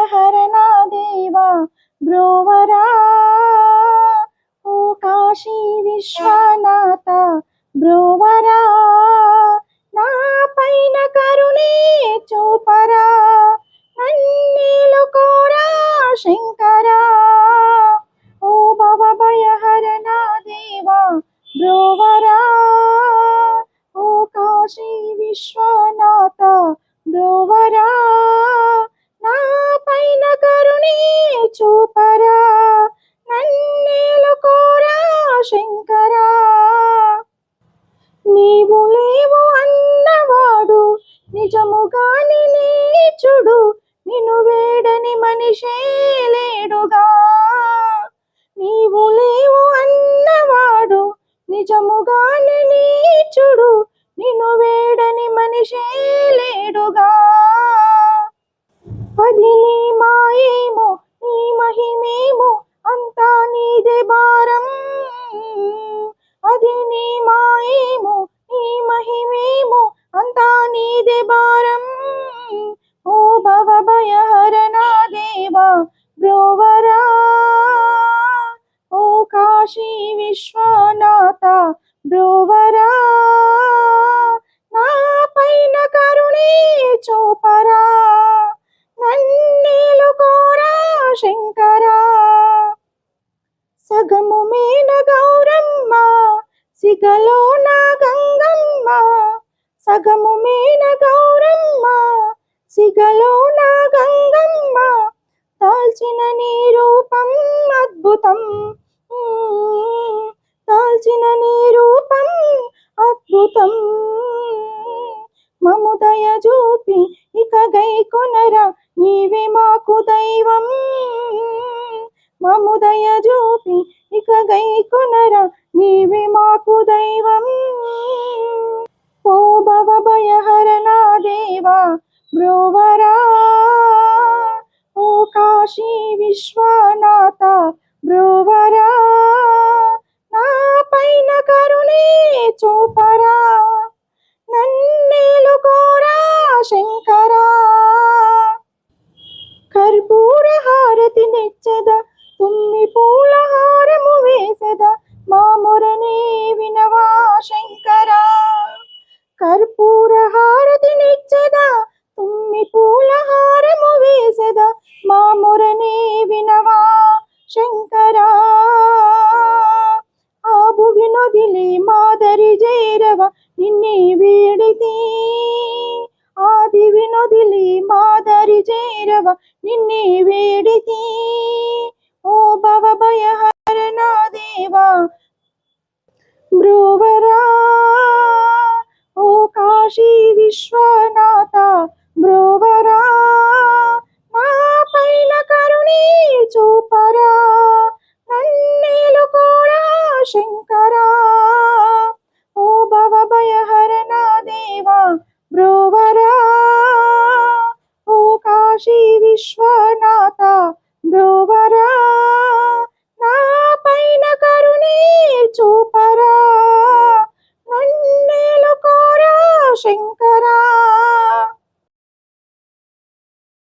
భయహరణ దేవా బ్రోవరా ఓ కాశీ విశ్వనాథ బ్రోవరా నా పైన కరుణే నిజముగాని నీచుడు నిన్ను వేడని మనిషే లేడుగా. నీవు లేవు అన్నవాడు నిజముగాని నీచుడు నిన్ను వేడని మనిషే లేడుగా. బ్రోవరా ఓ కాశీ విశ్వనాథ బ్రోవరా నా పైన కరుణే చూపరా నన్నీలు కోరా శంకరా సగము మేన గౌరమ్మ సిగలో నా గంగమ్మ సగము మేన గౌరమ్మ సిగలో నా గంగ అద్భుతం దాల్చిన నీ రూపం అద్భుతం మముదయ చూపి ఇక గై కొనరా నీవే మాకు దైవం. మముదయ చూపి ఇక గై కొనరా నీవే మాకు దైవం. ఓ భవ భయహరణ దేవా బ్రోవరా. ఓ కాశీ విశ్వనాథ బ్రోవరా నా పైన కరుణే చూపరా. వినొదిలి మాదరి జైరవ నిన్నే వేడితే ఓ భవ భయహరణ దేవా బ్రోవరా ఓ కాశీ విశ్వ